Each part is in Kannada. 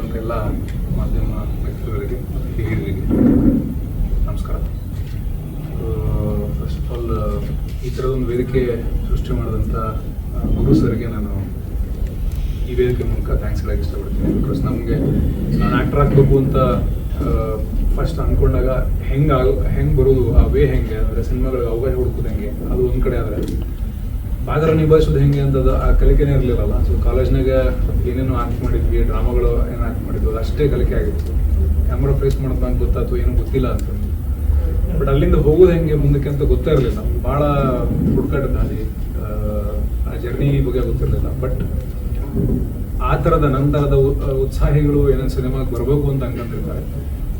ಮಾಡಿದಂಥ ಎಲ್ಲ ಮಾಧ್ಯಮ ವ್ಯಕ್ತಿಗಳಿಗೆ ಹಿರಿಯರಿಗೆ ನಮಸ್ಕಾರ. ಫಸ್ಟ್ ಆಫ್ ಆಲ್ ಈ ಥರದೊಂದು ವೇದಿಕೆ ಸೃಷ್ಟಿ ಮಾಡಿದಂಥ ಗುರು ಸರ್ಗೆ ನಾನು ಈ ವೇದಿಕೆ ಮೂಲಕ ಥ್ಯಾಂಕ್ಸ್ ಹೇಳಕ್ಕೆ ಇಷ್ಟಪಡ್ತೀನಿ. ಬಿಕಾಸ್ ನಮಗೆ ನಾನು ಆ್ಯಕ್ಟರ್ ಆಗಬೇಕು ಅಂತ ಫಸ್ಟ್ ಅಂದ್ಕೊಂಡಾಗ ಹೆಂಗೆ ಹೆಂಗೆ ಬರೋದು, ಆ ವೇ ಹೆಂಗೆ? ಅಂದರೆ ಸಿನಿಮಾಗಳಿಗೆ ಅವಕಾಶ ಹುಡುಕೋದು ಹೆಂಗೆ? ಅದು ಒಂದು ಕಡೆ ಆದರೆ. ಪಾತ್ರ ನಿಭಾಯಿಸೋದು ಹೆಂಗೆ ಅಂತದ್ದು ಆ ಕಲಿಕೆನೇ ಇರಲಿಲ್ಲಲ್ಲ. ಸೊ ಕಾಲೇಜ್ನಾಗ ಏನೇನೋ ಆಕ್ಟ್ ಮಾಡಿದ್ವಿ ಡ್ರಾಮಾಗಳು ಏನು ಆಕ್ಟ್ ಮಾಡಿದ್ವಿ ಅಷ್ಟೇ ಕಲಿಕೆ ಆಗಿತ್ತು. ಕ್ಯಾಮ್ರಾ ಫೇಸ್ ಮಾಡೋದು ನಂಗೆ ಗೊತ್ತಾಯ್ತು ಏನೂ ಗೊತ್ತಿಲ್ಲ ಅಂತ. ಬಟ್ ಅಲ್ಲಿಂದ ಹೋಗೋದು ಹೆಂಗೆ ಮುಂದಕ್ಕೆ ಅಂತ ಗೊತ್ತೇ ಇರಲಿಲ್ಲ. ಭಾಳ ಹುಡ್ಕಾಟದ ಅಲ್ಲಿ ಆ, ಜರ್ನಿ ಬಗ್ಗೆ ಗೊತ್ತಿರಲಿಲ್ಲ. ಬಟ್ ಆ ಥರದ ನಂತರದ ಉತ್ಸಾಹಿಗಳು ಏನೇನು ಸಿನಿಮಾಗೆ ಬರಬೇಕು ಅಂತ ಅನ್ಕೊಂಡಿರ್ತಾರೆ.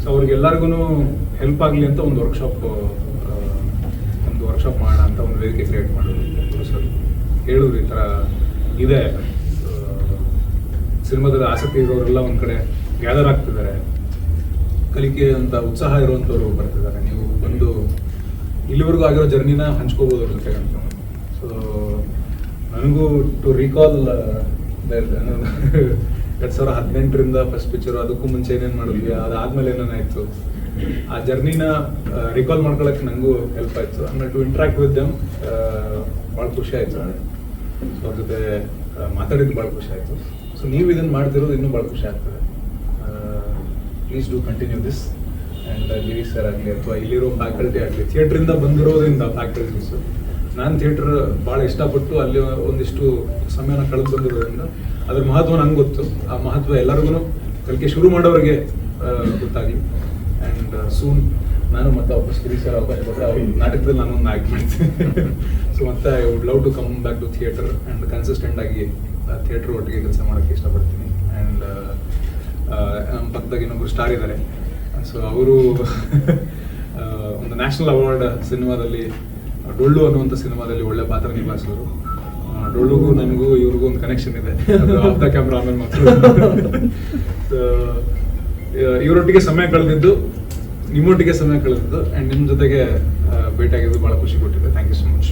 ಸೊ ಅವ್ರಿಗೆಲ್ಲರಿಗೂ ಹೆಲ್ಪ್ ಆಗಲಿ ಅಂತ ಒಂದು ವರ್ಕ್ಶಾಪ್ ಒಂದು ವರ್ಕ್ಶಾಪ್ ಮಾಡೋಣ ಅಂತ ಒಂದು ವೇದಿಕೆ ಕ್ರಿಯೇಟ್ ಮಾಡೋದು ಹೇಳಿದ್ರು ಈ ಥರ ಇದೆ. ಸಿನಿಮಾದಲ್ಲಿ ಆಸಕ್ತಿ ಇರೋರೆಲ್ಲ ಒಂದು ಕಡೆ ಗ್ಯಾದರ್ ಆಗ್ತಿದ್ದಾರೆ. ಕಲಿಕೆ ಅಂತ ಉತ್ಸಾಹ ಇರುವಂಥವ್ರು ಬರ್ತಿದ್ದಾರೆ. ನೀವು ಬಂದು ಇಲ್ಲಿವರೆಗೂ ಆಗಿರೋ ಜರ್ನಿನ ಹಂಚ್ಕೋಬೋದು ಅವ್ರ ಜೊತೆ ಅಂತ. ಸೊ ನನಗೂ ಟು ರೀಕಾಲ್ ಎರಡು ಸಾವಿರ ಹದಿನೆಂಟರಿಂದ ಫಸ್ಟ್ ಪಿಕ್ಚರ್ ಅದಕ್ಕೂ ಮುಂಚೆ ಏನೇನು ಮಾಡಿದ್ವಿ, ಅದಾದಮೇಲೆ ಏನೇನಾಯಿತು ಆ ಜರ್ನಿನ ರಿಕಾಲ್ ಮಾಡ್ಕೊಳಕ್ಕೆ ನನಗೂ ಹೆಲ್ಪ್ ಆಯಿತು. ಆಮೇಲೆ ಟು ಇಂಟ್ರಾಕ್ಟ್ ವಿತ್ ದಮ್ ಭಾಳ ಖುಷಿ ಆಯ್ತು. ಸೊ ಅವ್ರ ಜೊತೆ ಮಾತಾಡಿದ್ದು ಭಾಳ ಖುಷಿ ಆಯಿತು. ಸೊ ನೀವು ಇದನ್ನು ಮಾಡ್ತಿರೋದು ಇನ್ನೂ ಭಾಳ ಖುಷಿ ಆಗ್ತದೆ. Please do continue this and Girish sir ಆಗಲಿ ಅಥವಾ ಇಲ್ಲಿರೋ ಫ್ಯಾಕಲ್ಟಿ ಆಗಲಿ ಥಿಯೇಟ್ರಿಂದ ಬಂದಿರೋದ್ರಿಂದ ಫ್ಯಾಕಲ್ಟೀಸು ನಾನು ಥಿಯೇಟ್ರ್ ಭಾಳ ಇಷ್ಟಪಟ್ಟು ಅಲ್ಲಿ ಒಂದಿಷ್ಟು ಸಮಯನ ಕಳೆದು ಬಂದಿರೋದ್ರಿಂದ ಅದ್ರ ಮಹತ್ವ ನಂಗೆ ಗೊತ್ತು. ಆ ಮಹತ್ವ ಎಲ್ಲರಿಗೂ ಕಲಿಕೆ ಶುರು ಮಾಡೋರಿಗೆ ಗೊತ್ತಾಗಿ ಆ್ಯಂಡ್ ಸೂನ್ ನಾನು ಮತ್ತೆ ವಾಪಸ್ ಗಿರೀಶ್ ಸರ್ ಅವಕಾಶ ಕೊಟ್ಟರೆ ಅವ್ರ ನಾಟಕದಲ್ಲಿ ನಾನು ಒಂದು ಆ್ಯಕ್ಟ್ ಮಾಡ್ತೀನಿ ಸೊ ಮತ್ತೆ I would love to come back to theatre and consistent ಆಗಿ ಥಿಯೇಟರ್ ಒಟ್ಟಿಗೆ ಕೆಲಸ ಮಾಡೋಕ್ಕೆ ಇಷ್ಟಪಡ್ತೀನಿ. ಆ್ಯಂಡ್ ನಮ್ಮ ಪಕ್ಕದಾಗ ಇನ್ನೊಬ್ಬರು ಸ್ಟಾರ್ ಇದ್ದಾರೆ ಸೊ ಅವರು ಒಂದು ನ್ಯಾಷನಲ್ ಅವಾರ್ಡ್ ಸಿನಿಮಾದಲ್ಲಿ, ಡೊಳ್ಳು ಅನ್ನುವಂಥ ಸಿನಿಮಾದಲ್ಲಿ ಒಳ್ಳೆ ಪಾತ್ರ ನಿಭಾಯಿಸಿದ್ರು. ಡೊಳ್ಳುಗೂ ನನಗೂ ಇವ್ರಿಗೂ ಒಂದು ಕನೆಕ್ಷನ್ ಇದೆ. ಆಫ್ ದ ಕ್ಯಾಮ್ರಾ ಆಮೇಲೆ ಮಾತ್ರ. ಇವರೊಟ್ಟಿಗೆ ಸಮಯ ಕಳೆದಿದ್ದು ನಿಮ್ಮೊಟ್ಟಿಗೆ ಸಮಯ ಕಳೆದಿದ್ದು ಆ್ಯಂಡ್ ನಿಮ್ಮ ಜೊತೆಗೆ ಭೇಟಿಯಾಗಿದ್ದು ಭಾಳ ಖುಷಿ ಕೊಟ್ಟಿದೆ. ಥ್ಯಾಂಕ್ ಯು ಸೊ ಮಚ್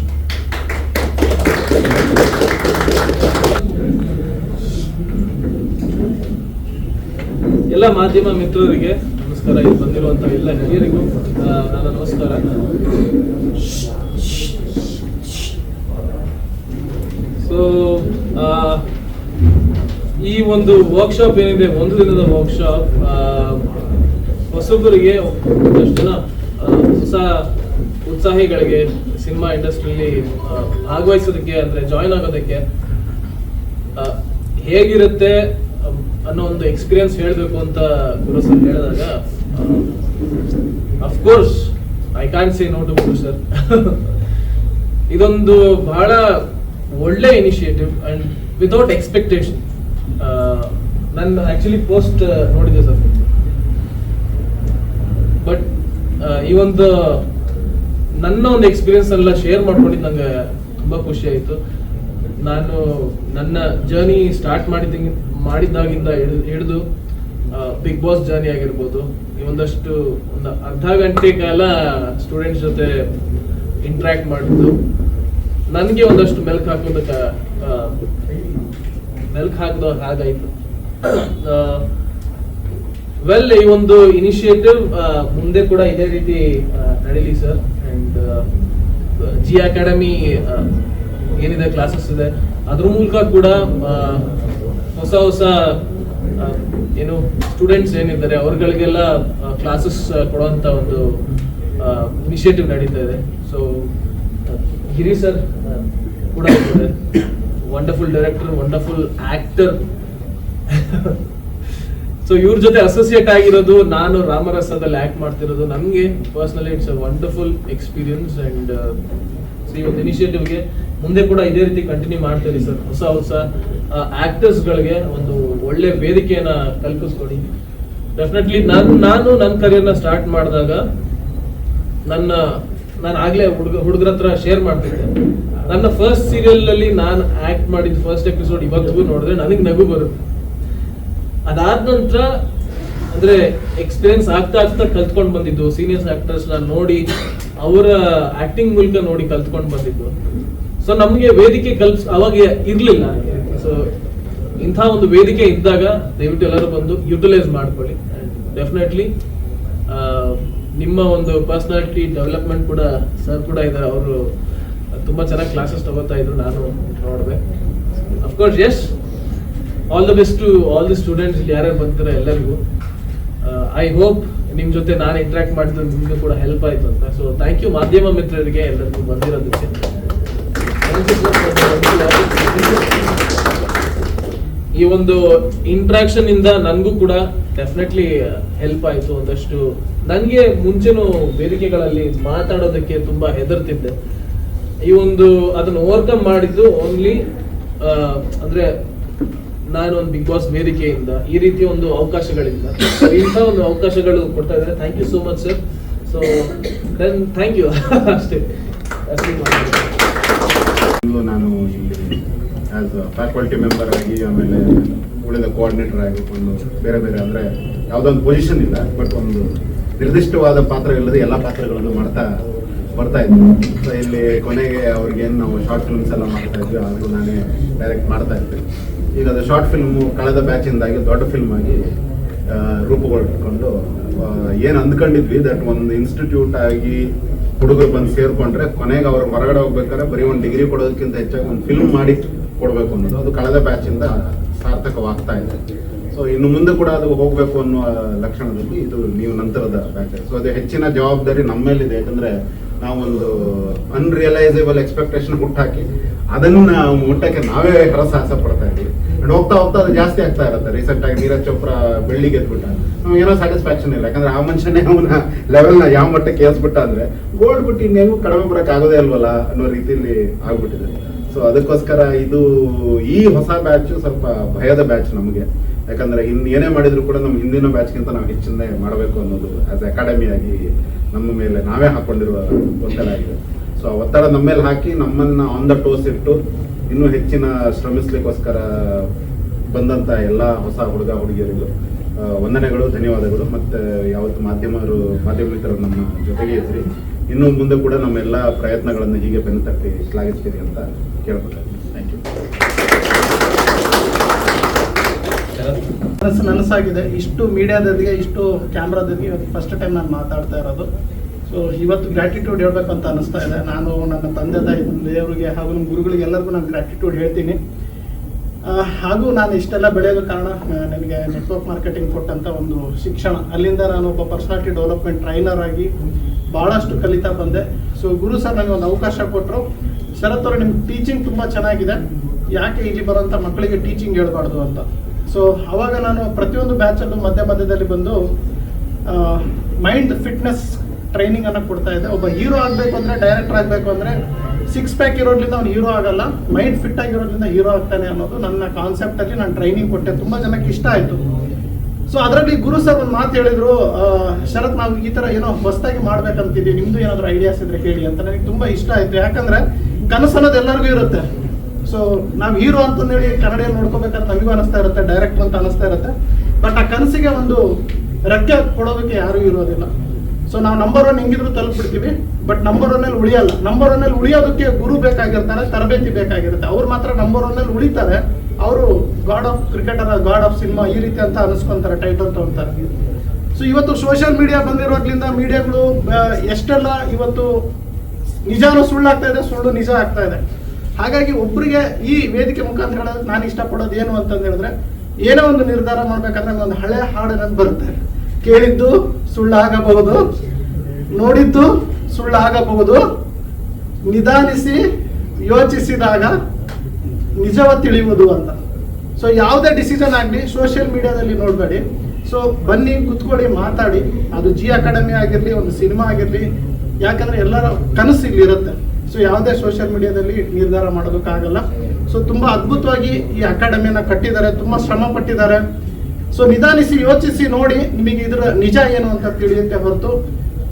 ಎಲ್ಲ ಮಾಧ್ಯಮ ಮಿತ್ರರಿಗೆ ನಮಸ್ಕಾರ. ಇಲ್ಲಿ ಬಂದಿರುವಂತ ಎಲ್ಲ ಹಿರಿಯರಿಗೂ ನನ್ನ ನಮಸ್ಕಾರ. ಸೊ ಈ ಒಂದು ವರ್ಕ್ಶಾಪ್ ಏನಿದೆ, ಒಂದು ದಿನದ ವರ್ಕ್ಶಾಪ್ ಹೊಸಬರಿಗೆ ಒಂದಷ್ಟು ಜನ ಹೊಸ ಉತ್ಸಾಹಿಗಳಿಗೆ ಸಿನಿಮಾ ಇಂಡಸ್ಟ್ರಿಯಲ್ಲಿ ಭಾಗವಹಿಸೋದಕ್ಕೆ ಅಂದ್ರೆ ಜಾಯಿನ್ ಆಗೋದಕ್ಕೆ ಹೇಗಿರುತ್ತೆ ಅನ್ನೋ ಒಂದು ಎಕ್ಸ್ಪೀರಿಯನ್ಸ್ ಹೇಳಬೇಕು ಅಂತ ಗುರು ಸರ್ ಹೇಳಿದಾಗ of course I can say no to Guru sir. ಇದೊಂದು ಬಹಳ ಒಳ್ಳೆ ಇನಿಷಿಯೇಟಿವ್ ಅಂಡ್ ವಿತೌಟ್ ಎಕ್ಸ್ಪೆಕ್ಟೇಷನ್ ನನ್ನ ಆಕ್ಚುಲಿ ಪೋಸ್ಟ್ ನೋಡಿದೆ ಸರ್ ಬಟ್ ಈ ಒಂದು ನನ್ನ ಒಂದು ಎಕ್ಸ್ಪೀರಿಯನ್ಸ್ ಎಲ್ಲ ಶೇರ್ ಮಾಡ್ಕೊಂಡಿದ್ದು ನಂಗೆ ತುಂಬಾ ಖುಷಿ ಆಯ್ತು. ನಾನು ನನ್ನ ಜರ್ನಿ ಸ್ಟಾರ್ಟ್ ಮಾಡಿದ ಮಾಡಿದ್ದಾಗಿಂದ ಹಿಡಿದು ಬಿಗ್ ಬಾಸ್ ಜರ್ನಿ ಆಗಿರ್ಬೋದು. ಈ ಒಂದಷ್ಟು ಒಂದು ಅರ್ಧ ಗಂಟೆ ಕಾಲ ಸ್ಟೂಡೆಂಟ್ಸ್ ಜೊತೆ ಇಂಟ್ರಾಕ್ಟ್ ಮಾಡಿದ್ದು. ನನಗೆ ಒಂದಷ್ಟು ಮೆಲ್ಕ್ ಹಾಕೋದಕ್ಕೆ ಮೆಲ್ಕ್ ಹಾಕಿದ ಹಾಗಾಯ್ತು. ವೆಲ್ ಈ ಒಂದು ಇನಿಷಿಯೇಟಿವ್ ಮುಂದೆ ಕೂಡ ಇದೇ ರೀತಿ ನಡೀಲಿ ಸರ್ ಅಂಡ್ ಜಿ ಅಕಾಡೆಮಿ ಏನಿದೆ ಕ್ಲಾಸಸ್ ಇದೆ. ಅದ್ರ ಮೂಲಕ ಕೂಡ ಹೊಸ ಹೊಸ ಏನು ಸ್ಟೂಡೆಂಟ್ಸ್ ಏನಿದ್ದಾರೆ, ಅವ್ರಗಳಿಗೆಲ್ಲ ಕ್ಲಾಸಸ್ ಕೊಡುವಂತ ಒಂದು ಇನಿಷಿಯೇಟಿವ್ ನಡೀತಾ ಇದೆ. ಸೊ ಗಿರಿ ಸರ್ ಕೂಡ wonderful director wonderful actor so ಇವ್ರ ಜೊತೆ ಅಸೋಸಿಯೇಟ್ ಆಗಿರೋದು ನಾನು ರಾಮರಸದಲ್ಲಿ ಆಕ್ಟ್ ಮಾಡ್ತಿರೋದು. ನಮಗೆ personally it's a wonderful experience and ಈ ಒಂದು ಇನಿಷಿಯೇಟಿವ್ಗೆ ಮುಂದೆ ಕೂಡ ಇದೇ ರೀತಿ ಕಂಟಿನ್ಯೂ ಮಾಡ್ತೀರಿ ಸರ್ ಹೊಸ ಹೊಸ ಆಕ್ಟರ್ಸ್ ಗಳಿಗೆ ಒಂದು ಒಳ್ಳೆ ವೇದಿಕೆಯನ್ನ ಕಲ್ಪಿಸ್ಕೊಡಿ. ಡೆಫಿನೆಟ್ಲಿ ನಾನು ನಾನು ನನ್ನ ಕರಿಯರ್ನ ಸ್ಟಾರ್ಟ್ ಮಾಡಿದಾಗ ನನ್ನ, ನಾನು ಆಗಲೇ ಹುಡುಗ, ಹುಡುಗರ ಹತ್ರ ಶೇರ್ ಮಾಡ್ತಿದ್ದೆ. ನನ್ನ ಫಸ್ಟ್ ಸೀರಿಯಲ್ ಅಲ್ಲಿ ನಾನು ಆಕ್ಟ್ ಮಾಡಿದ ಫಸ್ಟ್ ಎಪಿಸೋಡ್ ಇವತ್ತಿಗೂ ನೋಡಿದ್ರೆ ನನಗೆ ನಗು ಬರುತ್ತೆ. ಅದಾದ ನಂತರ, ಅಂದ್ರೆ ಎಕ್ಸ್ಪೀರಿಯನ್ಸ್ ಆಗ್ತಾ ಆಗ್ತಾ ಕಲ್ತ್ಕೊಂಡು ಬಂದಿದ್ದು ಸೀನಿಯರ್ಸ್ ಆಕ್ಟರ್ಸ್ ನಾನು ನೋಡಿ, ಅವರ ಆಕ್ಟಿಂಗ್ ಮೂಲಕ ನೋಡಿ ಕಲ್ತ್ಕೊಂಡು ಬಂದಿದ್ದು. ಸೊ ನಮಗೆ ವೇದಿಕೆ ಕಲ್ಸ್ ಅವಾಗ ಇರಲಿಲ್ಲ. ಸೊ ಇಂಥ ಒಂದು ವೇದಿಕೆ ಇದ್ದಾಗ ದಯವಿಟ್ಟು ಎಲ್ಲರೂ ಬಂದು ಯುಟಿಲೈಸ್ ಮಾಡ್ಕೊಳ್ಳಿ. ಡೆಫಿನೆಟ್ಲಿ ನಿಮ್ಮ ಒಂದು ಪರ್ಸ್ನಾಲಿಟಿ ಡೆವಲಪ್ಮೆಂಟ್ ಕೂಡ ಸರ್ ಕೂಡ ಇದ್ದಾರೆ. ಅವರು ತುಂಬಾ ಚೆನ್ನಾಗಿ ಕ್ಲಾಸಸ್ ತಗೋತಾ ಇದ್ರು. ನಾನು ನೋಡಿದೆ. Of course yes all the best to all the students ಯಾರ್ಯಾರು ಬರ್ತಾರೆ ಎಲ್ಲರಿಗೂ. ಐ ಹೋಪ್ ನಿಮ್ ಜೊತೆ ನಾನು ಇಂಟ್ರಾಕ್ಟ್ ಮಾಡಿದ್ರೆ ನಿಮ್ಗೆ ಕೂಡ ಹೆಲ್ಪ್ ಆಯ್ತು ಅಂತ. ಸೊ ಥ್ಯಾಂಕ್ ಯು ಮಾಧ್ಯಮ ಮಿತ್ರರಿಗೆ ಎಲ್ಲರಿಗೂ ಬಂದಿರೋದಕ್ಕೆ ಈ ಒಂದು ಇಂಟ್ರಾಕ್ಷನ್ ಇಂದ ನನಗೂ ಕೂಡ ಡೆಫಿನೆಟ್ಲಿ ಹೆಲ್ಪ್ ಆಯ್ತು ಒಂದಷ್ಟು. ನನಗೆ ಮುಂಚೆನೂ ವೇದಿಕೆಗಳಲ್ಲಿ ಮಾತಾಡೋದಕ್ಕೆ ತುಂಬಾ ಹೆದರ್ತಿದ್ದೆ. ಈ ಒಂದು ಅದನ್ನ ಓವರ್ಕಮ್ ಮಾಡಿದ್ದು ಓನ್ಲಿ ಅಂದ್ರೆ ನಾನು ಒಂದು ಬಿಗ್ ಬಾಸ್ ವೇದಿಕೆಯಿಂದ ಈ ರೀತಿಯ ಒಂದು ಅವಕಾಶಗಳಿಂದ ಇಂಥ ಒಂದು ಅವಕಾಶಗಳು ಕೊಡ್ತಾ ಇದ್ದಾರೆ. Thank you so much sir so then thank you ಅಷ್ಟೇ. ನಾನು ಇಲ್ಲಿ ಅ ಫ್ಯಾಕಲ್ಟಿ ಮೆಂಬರ್ ಆಗಿ ಆಮೇಲೆ ಉಳಿದ ಕೋಆರ್ಡಿನೇಟರ್ ಆಗಿ ಒಂದು ಬೇರೆ ಬೇರೆ ಅಂದರೆ ಯಾವುದೊಂದು ಪೊಸಿಷನ್ ಇಲ್ಲ ಬಟ್ ಒಂದು ನಿರ್ದಿಷ್ಟವಾದ ಪಾತ್ರ ಇಲ್ಲದೆ ಎಲ್ಲ ಪಾತ್ರಗಳನ್ನು ಮಾಡ್ತಾ ಬರ್ತಾ ಇದ್ವಿ ಸೊ ಇಲ್ಲಿ ಕೊನೆಗೆ ಅವ್ರಿಗೇನು ನಾವು ಶಾರ್ಟ್ ಫಿಲ್ಮ್ಸ್ ಎಲ್ಲ ಮಾಡ್ತಾ ಇದ್ವಿ ಅದು ನಾನೇ ಡೈರೆಕ್ಟ್ ಮಾಡ್ತಾ ಇದ್ದೆ. ಈಗ ಅದು ಶಾರ್ಟ್ ಫಿಲ್ಮು ಕಳೆದ ಬ್ಯಾಚಿಂದಾಗಿ ದೊಡ್ಡ ಫಿಲ್ಮ್ ಆಗಿ ರೂಪುಗೊಳ್ಕೊಂಡು ಏನು ಅಂದ್ಕೊಂಡಿದ್ವಿ ದಟ್ ಒಂದು ಇನ್ಸ್ಟಿಟ್ಯೂಟ್ ಆಗಿ ಹುಡುಗರು ಬಂದು ಸೇರಿಕೊಂಡ್ರೆ ಕೊನೆಗೆ ಅವ್ರು ಹೊರಗಡೆ ಹೋಗ್ಬೇಕಾದ್ರೆ ಬರೀ ಒಂದು ಡಿಗ್ರಿ ಕೊಡೋದಕ್ಕಿಂತ ಹೆಚ್ಚಾಗಿ ಒಂದು ಫಿಲ್ಮ್ ಮಾಡಿ ಕೊಡಬೇಕು ಅನ್ನೋದು ಅದು ಕಳೆದ ಬ್ಯಾಚಿಂದ ಸಾರ್ಥಕವಾಗ್ತಾ ಇದೆ. ಸೊ ಇನ್ನು ಮುಂದೆ ಕೂಡ ಅದು ಹೋಗಬೇಕು ಅನ್ನುವ ಲಕ್ಷಣದಲ್ಲಿ ಇದು ನೀವು ನಂತರದ ಬ್ಯಾಚ್ ಸೊ ಅದು ಹೆಚ್ಚಿನ ಜವಾಬ್ದಾರಿ ನಮ್ಮ ಮೇಲಿದೆ ಯಾಕಂದ್ರೆ ನಾವೊಂದು ಅನ್ರಿಯಲೈಸೇಬಲ್ ಎಕ್ಸ್ಪೆಕ್ಟೇಷನ್ ಹುಟ್ಟಾಕಿ, ಅದನ್ನ ಮುಟ್ಟಕ್ಕೆ ನಾವೇ ಹರಸಾಹಸ ಪಡ್ತಾ ಇದ್ದೀವಿ. ಅಂಡ್ ಹೋಗ್ತಾ ಹೋಗ್ತಾ ಅದು ಜಾಸ್ತಿ ಆಗ್ತಾ ಇರುತ್ತೆ. ರೀಸೆಂಟ್ ಆಗಿ ನೀರಜ್ ಚೋಪ್ರಾ ಬೆಳ್ಳಿ ಗೆದ್ಬಿಟ್ಟ. ನಮ್ಗೆ ಏನೋ ಸ್ಯಾಟಿಸ್ಫ್ಯಾಕ್ಷನ್ ಇಲ್ಲ. ಯಾಕಂದ್ರೆ ಆ ಮನುಷ್ಯನೇ ಅವನ ಲೆವೆಲ್ನ ಯಾವ ಮಟ್ಟಕ್ಕೆ ಏರ್ಸ್ಬಿಟ್ಟ ಅಂದ್ರೆ ಗೋಲ್ಡ್ ಬಿಟ್ಟು ಇನ್ನೇನು ಕಡಿಮೆ ಬರಕ್ ಆಗೋದೇ ಅಲ್ವಲ್ಲ ಅನ್ನೋ ರೀತಿಯಲ್ಲಿ ಆಗ್ಬಿಟ್ಟಿದೆ. ಸೊ ಅದಕ್ಕೋಸ್ಕರ ಇದು ಈ ಹೊಸ ಬ್ಯಾಚ್ ಸ್ವಲ್ಪ ಭಯದ ಬ್ಯಾಚ್ ನಮಗೆ. ಯಾಕಂದ್ರೆ ಇನ್ ಏನೇ ಮಾಡಿದ್ರು ಕೂಡ ನಮ್ಮ ಹಿಂದಿನ ಬ್ಯಾಚ್ಗಿಂತ ನಾವು ಹೆಚ್ಚಿನ ಮಾಡಬೇಕು ಅನ್ನೋದು ಆಸ್ ಅಕಾಡೆಮಿಯಾಗಿ ನಮ್ಮ ಮೇಲೆ ನಾವೇ ಹಾಕೊಂಡಿರುವ ಒತ್ತಡ ಆಗಿದೆ. ಸೊ ಆ ಒತ್ತಡ ನಮ್ಮ ಮೇಲೆ ಹಾಕಿ ನಮ್ಮನ್ನ ಆನ್ ದ ಟೋಸ್ ಇಟ್ಟು ಇನ್ನೂ ಹೆಚ್ಚಿನ ಶ್ರಮಿಸ್ಲಿಕ್ಕೋಸ್ಕರ ಬಂದಂತ ಎಲ್ಲ ಹೊಸ ಹುಡುಗ ಹುಡುಗಿಯರಿಗೂ ವಂದನೆಗಳು, ಧನ್ಯವಾದಗಳು. ಮತ್ತೆ ಯಾವತ್ತು ಮಾಧ್ಯಮರು ಮಾಧ್ಯಮ ಮಿತ್ರರು ನಮ್ಮ ಜೊತೆಗೆ ಇದ್ರಿ, ಇನ್ನು ಮುಂದೆ ಕೂಡ ನಮ್ಮೆಲ್ಲ ಪ್ರಯತ್ನಗಳನ್ನು ಹೀಗೆ ಬೆನ್ನು ತಟ್ಟಿ ಶ್ಲಾಘಿಸ್ತೀರಿ ಅಂತ ಕೇಳ್ಕೊಳ್ತೀನಿ ಥ್ಯಾಂಕ್ ಯು ಮನಸ್ಸು ನನಸಾಗಿದೆ. ಇಷ್ಟು ಮೀಡಿಯಾದೊಂದಿಗೆ, ಇಷ್ಟು ಕ್ಯಾಮ್ರಾದೊಂದಿಗೆ ಇವತ್ತು ಫಸ್ಟ್ ಟೈಮ್ ನಾನು ಮಾತಾಡ್ತಾ ಇರೋದು. ಸೊ ಇವತ್ತು ಗ್ರ್ಯಾಟಿಟ್ಯೂಡ್ ಹೇಳಬೇಕು ಅಂತ ಅನಿಸ್ತಾ ಇದೆ. ನಾನು ನನ್ನ ತಂದೆ, ತಾಯಿ ದೇವರಿಗೆ ಹಾಗೂ ನಮ್ಮ ಗುರುಗಳಿಗೆ ಎಲ್ಲರಿಗೂ ನಾನು ಗ್ರ್ಯಾಟಿಟ್ಯೂಡ್ ಹೇಳ್ತೀನಿ. ಹಾಗೂ ನಾನು ಇಷ್ಟೆಲ್ಲ ಬೆಳೆಯೋದು ಕಾರಣ ನನಗೆ ನೆಟ್ವರ್ಕ್ ಮಾರ್ಕೆಟಿಂಗ್ ಕೊಟ್ಟಂಥ ಒಂದು ಶಿಕ್ಷಣ. ಅಲ್ಲಿಂದ ನಾನು ಒಬ್ಬ ಪರ್ಸನಾಲಿಟಿ ಡೆವಲಪ್ಮೆಂಟ್ ಟ್ರೈನರ್ ಆಗಿ ಭಾಳಷ್ಟು ಕಲಿತಾ ಬಂದೆ. ಸೊ ಗುರು ಸರ್ ನನಗೆ ಒಂದು ಅವಕಾಶ ಕೊಟ್ಟರು ಶರತ್ ಅವರು ನಿಮ್ಮ ಟೀಚಿಂಗ್ ತುಂಬ ಚೆನ್ನಾಗಿದೆ. ಯಾಕೆ ಇಲ್ಲಿ ಬರೋಂಥ ಮಕ್ಕಳಿಗೆ ಟೀಚಿಂಗ್ ಹೇಳ್ಬಾರ್ದು ಅಂತ? ಸೊ ಅವಾಗ ನಾನು ಪ್ರತಿಯೊಂದು ಬ್ಯಾಚಲ್ಲೂ ಮಧ್ಯ ಮಧ್ಯದಲ್ಲಿ ಬಂದು ಮೈಂಡ್ ಫಿಟ್ನೆಸ್ ಟ್ರೈನಿಂಗ್ ಅನ್ನ ಕೊಡ್ತಾ ಇದ್ದೆ. ಒಬ್ಬ ಹೀರೋ ಆಗಬೇಕು ಅಂದರೆ ಡೈರೆಕ್ಟರ್ ಆಗಬೇಕು ಅಂದರೆ ಸಿಕ್ಸ್ ಪ್ಯಾಕ್ ಇರೋದ್ರಿಂದ ಅವ್ನು ಹೀರೋ ಆಗಲ್ಲ. ಮೈಂಡ್ ಫಿಟ್ ಆಗಿರೋದ್ರಿಂದ ಹೀರೋ ಆಗ್ತಾನೆ ಅನ್ನೋದು ನನ್ನ ಕಾನ್ಸೆಪ್ಟ್ ಅಲ್ಲಿ ನಾನು ಟ್ರೈನಿಂಗ್ ಕೊಟ್ಟೆ. ತುಂಬ ಜನಕ್ಕೆ ಇಷ್ಟ ಆಯಿತು. ಸೊ ಅದರಲ್ಲಿ ಗುರು ಸರ್ ಒಂದು ಮಾತು ಹೇಳಿದ್ರು ಶರತ್, ನಾವು ಈ ತರ ಏನೋ ಹೊಸದಾಗಿ ಮಾಡ್ಬೇಕಂತಿದ್ದೀವಿ. ನಿಮ್ಮದು ಏನಾದರೂ ಐಡಿಯಾಸ್ ಇದ್ರೆ ಹೇಳಿ ಅಂತ. ನನಗೆ ತುಂಬಾ ಇಷ್ಟ ಆಯ್ತು. ಯಾಕಂದ್ರೆ ಕನಸು ಎಲ್ಲರಿಗೂ ಇರುತ್ತೆ. ಸೊ ನಾವು ಹೀರೋ ಅಂತಂದೇಳಿ ಕನ್ನಡಿಯಲ್ಲಿ ನೋಡ್ಕೋಬೇಕಂತ ನಮಗೂ ಅನಿಸ್ತಾ ಇರುತ್ತೆ ಡೈರೆಕ್ಟ್ ಅಂತ ಅನಿಸ್ತಾ ಇರುತ್ತೆ. ಬಟ್ ಆ ಕನಸಿಗೆ ಒಂದು ರೆಕ್ಕೆ ಕೊಡೋದಕ್ಕೆ ಯಾರೂ ಇರೋದಿಲ್ಲ. ಸೊ ನಾವು ನಂಬರ್ ಒನ್ ಹೆಂಗಿದ್ರು ತಲುಪಿಡ್ತೀವಿ ಬಟ್ ನಂಬರ್ ಒನ್ನಲ್ಲಿ ಉಳಿಯಲ್ಲ. ನಂಬರ್ ಒನ್ನಲ್ಲಿ ಉಳಿಯೋದಕ್ಕೆ ಗುರು ಬೇಕಾಗಿರ್ತಾರೆ, ತರಬೇತಿ ಬೇಕಾಗಿರುತ್ತೆ. ಅವ್ರು ಮಾತ್ರ ನಂಬರ್ ಒನ್ನಲ್ಲಿ ಉಳಿತಾರೆ, ಅವರು god of cricketer god of cinema ಈ ರೀತಿ ಅಂತ ಅನಿಸ್ಕೊಂತಾರೆ ಟೈಟಲ್ ತಗೊಂತಾರೆ. ಸೊ ಇವತ್ತು ಸೋಷಿಯಲ್ ಮೀಡಿಯಾ ಬಂದಿರೋದ್ರಿಂದ ಮೀಡಿಯಾಗಳು ಎಷ್ಟೆಲ್ಲ ಇವತ್ತು ನಿಜಾನು ಸುಳ್ಳಾಗ್ತಾ ಇದೆ, ಸುಳ್ಳು ನಿಜ ಆಗ್ತಾ ಇದೆ. ಹಾಗಾಗಿ ಒಬ್ಬರಿಗೆ ಈ ವೇದಿಕೆ ಮುಖಾಂತರ ನಾನು ಇಷ್ಟಪಡೋದು ಏನು ಅಂತಂದು ಹೇಳಿದ್ರೆ, ಏನೋ ಒಂದು ನಿರ್ಧಾರ ಮಾಡ್ಬೇಕಂದ್ರೆ ಒಂದು ಹಳೆ ಹಾಡು ನನಗೆ ಬರುತ್ತೆ. ಕೇಳಿದ್ದು ಸುಳ್ಳಾಗಬಹುದು, ನೋಡಿದ್ದು ಸುಳ್ಳಾಗಬಹುದು, ನಿಧಾನಿಸಿ ಯೋಚಿಸಿದಾಗ ನಿಜವ ತಿಳಿಯುವುದು ಅಂತ. ಸೊ ಯಾವುದೇ ಡಿಸಿಷನ್ ಆಗಲಿ ಸೋಷಿಯಲ್ ಮೀಡಿಯಾದಲ್ಲಿ ನೋಡಬೇಡಿ. ಸೊ ಬನ್ನಿ, ಕುತ್ಕೊಳ್ಳಿ, ಮಾತಾಡಿ. ಅದು ಜಿ ಅಕಾಡೆಮಿ ಆಗಿರಲಿ, ಒಂದು ಸಿನಿಮಾ ಆಗಿರಲಿ, ಯಾಕಂದ್ರೆ ಎಲ್ಲರ ಕನಸು ಇಲ್ಲಿ ಇರುತ್ತೆ ಸೊ ಯಾವುದೇ ಸೋಷಿಯಲ್ ಮೀಡಿಯಾದಲ್ಲಿ ನಿರ್ಧಾರ ಮಾಡೋದಕ್ಕಾಗಲ್ಲ. ಸೊ ತುಂಬ ಅದ್ಭುತವಾಗಿ ಈ ಅಕಾಡೆಮಿಯನ್ನು ಕಟ್ಟಿದ್ದಾರೆ, ತುಂಬ ಶ್ರಮ ಪಟ್ಟಿದ್ದಾರೆ. ಸೊ ನಿಧಾನಿಸಿ ಯೋಚಿಸಿ ನೋಡಿ ನಿಮಗೆ ಇದರ ನಿಜ ಏನು ಅಂತ ತಿಳಿಯುತ್ತೆ ಹೊರತು.